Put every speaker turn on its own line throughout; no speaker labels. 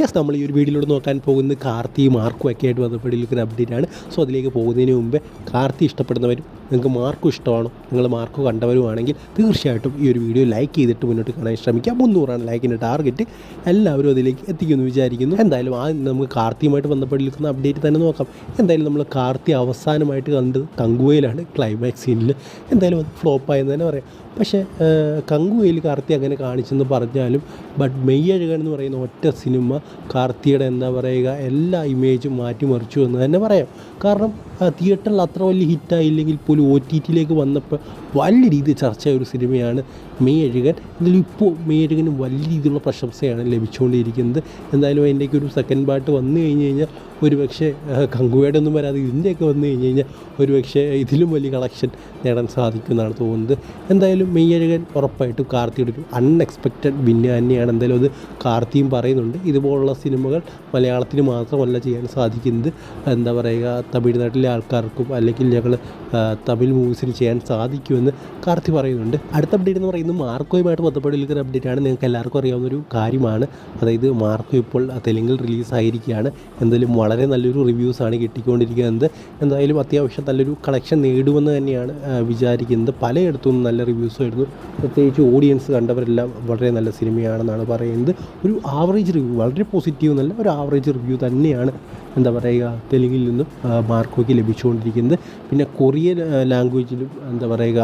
Yes നമ്മൾ ഈ ഒരു വീഡിയോയിലൂടെ നോക്കാൻ പോകുന്നത് കാർത്തി മാർക്കും ഒക്കെ ആയിട്ട് ബന്ധപ്പെട്ടിരിക്കുന്ന അപ്ഡേറ്റ് ആണ്. സോ അതിലേക്ക് പോകുന്നതിന് മുമ്പേ കാർത്തി ഇഷ്ടപ്പെടുന്നവരും നിങ്ങൾക്ക് മാർക്കും ഇഷ്ടമാണോ. നിങ്ങൾ മാർക്ക് കണ്ടവരുമാണെങ്കിൽ തീർച്ചയായിട്ടും ഈ ഒരു വീഡിയോ ലൈക്ക് ചെയ്തിട്ട് മുന്നോട്ട് കാണാൻ ശ്രമിക്കുക. മുന്നൂറാണ് ലൈക്കിന്റെ ടാർഗറ്റ് എല്ലാവരും അതിലേക്ക് എത്തിക്കുമെന്ന് വിചാരിക്കുന്നു. എന്തായാലും ആ നമുക്ക് കാർത്തിയുമായിട്ട് ബന്ധപ്പെട്ടിരിക്കുന്ന അപ്ഡേറ്റ് തന്നെ നോക്കാം. എന്തായാലും നമ്മൾ കാർത്തി അവസാനമായിട്ട് കണ്ടത് കങ്കുവയിലാണ് ക്ലൈമാക്സ് സീനിൽ എന്തായാലും അത് ഫ്ലോപ്പായെന്ന് തന്നെ പറയാം. പക്ഷേ കങ്കുവയിൽ കാർത്തി അങ്ങനെ കാണിച്ചെന്ന് പറഞ്ഞാലും ബട്ട് മെയ്യഴുകൻ എന്ന് പറയുന്ന ഒറ്റ സിനിമ കാർത്തിയുടെ എന്താ പറയുക എല്ലാ ഇമേജും മാറ്റിമറിച്ചു എന്ന് തന്നെ പറയാം. കാരണം തിയേറ്ററിൽ അത്ര വലിയ ഹിറ്റായില്ലെങ്കിൽ പോലും ഒ ടി ടിയിലേക്ക് വന്നപ്പോൾ വലിയ രീതിയിൽ ചർച്ചയായ ഒരു സിനിമയാണ് മെയ് എഴുകൻ എന്തായാലും ഇപ്പോൾ മെയ് എഴുകന് വലിയ രീതിയിലുള്ള പ്രശംസയാണ് ലഭിച്ചുകൊണ്ടിരിക്കുന്നത്. എന്തായാലും അതിന്റെയൊക്കെ ഒരു സെക്കൻഡ് പാർട്ട് വന്നു കഴിഞ്ഞ് കഴിഞ്ഞാൽ ഒരു പക്ഷേ കങ്കുവയുടെ ഒന്നും വരാതെ ഇതിന്റെയൊക്കെ വന്നു കഴിഞ്ഞ് കഴിഞ്ഞാൽ ഒരു പക്ഷേ ഇതിലും വലിയ കളക്ഷൻ നേടാൻ സാധിക്കുമെന്നാണ് തോന്നുന്നത്. എന്തായാലും മെയ് എഴുകൻ ഉറപ്പായിട്ടും കാർത്തി ഒരു അൺഎക്സ്പെക്റ്റഡ് വിന്ന് തന്നെയാണ്. എന്തായാലും അത് കാർത്തിയും പറയുന്നുണ്ട്. ഇതുപോലുള്ള സിനിമകൾ മലയാളത്തിന് മാത്രമല്ല ചെയ്യാൻ സാധിക്കുന്നത്. എന്താ പറയുക തമിഴ്നാട്ടിലെ ആൾക്കാർക്കും അല്ലെങ്കിൽ ഞങ്ങൾ തമിഴ് മൂവീസിന് ചെയ്യാൻ സാധിക്കുമെന്ന് കാർത്തി പറയുന്നുണ്ട്. അടുത്ത അപ്ഡേറ്റ് എന്ന് പറയുന്നത് മാർക്കോയുമായിട്ട് ബന്ധപ്പെട്ടിരിക്കുന്ന അപ്ഡേറ്റ് ആണ്. നിങ്ങൾക്ക് എല്ലാവർക്കും അറിയാവുന്ന ഒരു കാര്യമാണ്. അതായത് മാർക്കോ ഇപ്പോൾ തെലുങ്കിൽ റിലീസായിരിക്കുകയാണ് എന്തായാലും വളരെ നല്ലൊരു റിവ്യൂസ് ആണ് കിട്ടിക്കൊണ്ടിരിക്കുന്നത്. എന്തായാലും അത്യാവശ്യം നല്ലൊരു കളക്ഷൻ നേടുമെന്ന് തന്നെയാണ് വിചാരിക്കുന്നത്. പലയിടത്തും നല്ല റിവ്യൂസ് ആയിരുന്നു പ്രത്യേകിച്ച് ഓഡിയൻസ് കണ്ടവരെല്ലാം വളരെ നല്ല സിനിമയാണെന്നാണ് പറയുന്നത്. ഒരു ആവറേജ് റിവ്യൂ വളരെ പോസിറ്റീവ് എന്നല്ല ഒരു ആവറേജ് റിവ്യൂ തന്നെയാണ് എന്താ പറയുക തെലുങ്കിൽ നിന്നും മാർക്കോയ്ക്ക് ലഭിച്ചുകൊണ്ടിരിക്കുന്നത്. പിന്നെ കൊറിയൻ ലാംഗ്വേജിലും എന്താ പറയുക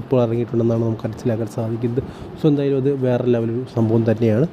ഇപ്പോൾ ഇറങ്ങിയിട്ടുണ്ടെന്നാണ് നമുക്ക് മനസ്സിലാക്കാൻ സാധിക്കുന്നത്. സോ എന്തായാലും അത് വേറെ ലെവലൊരു സംഭവം തന്നെയാണ്.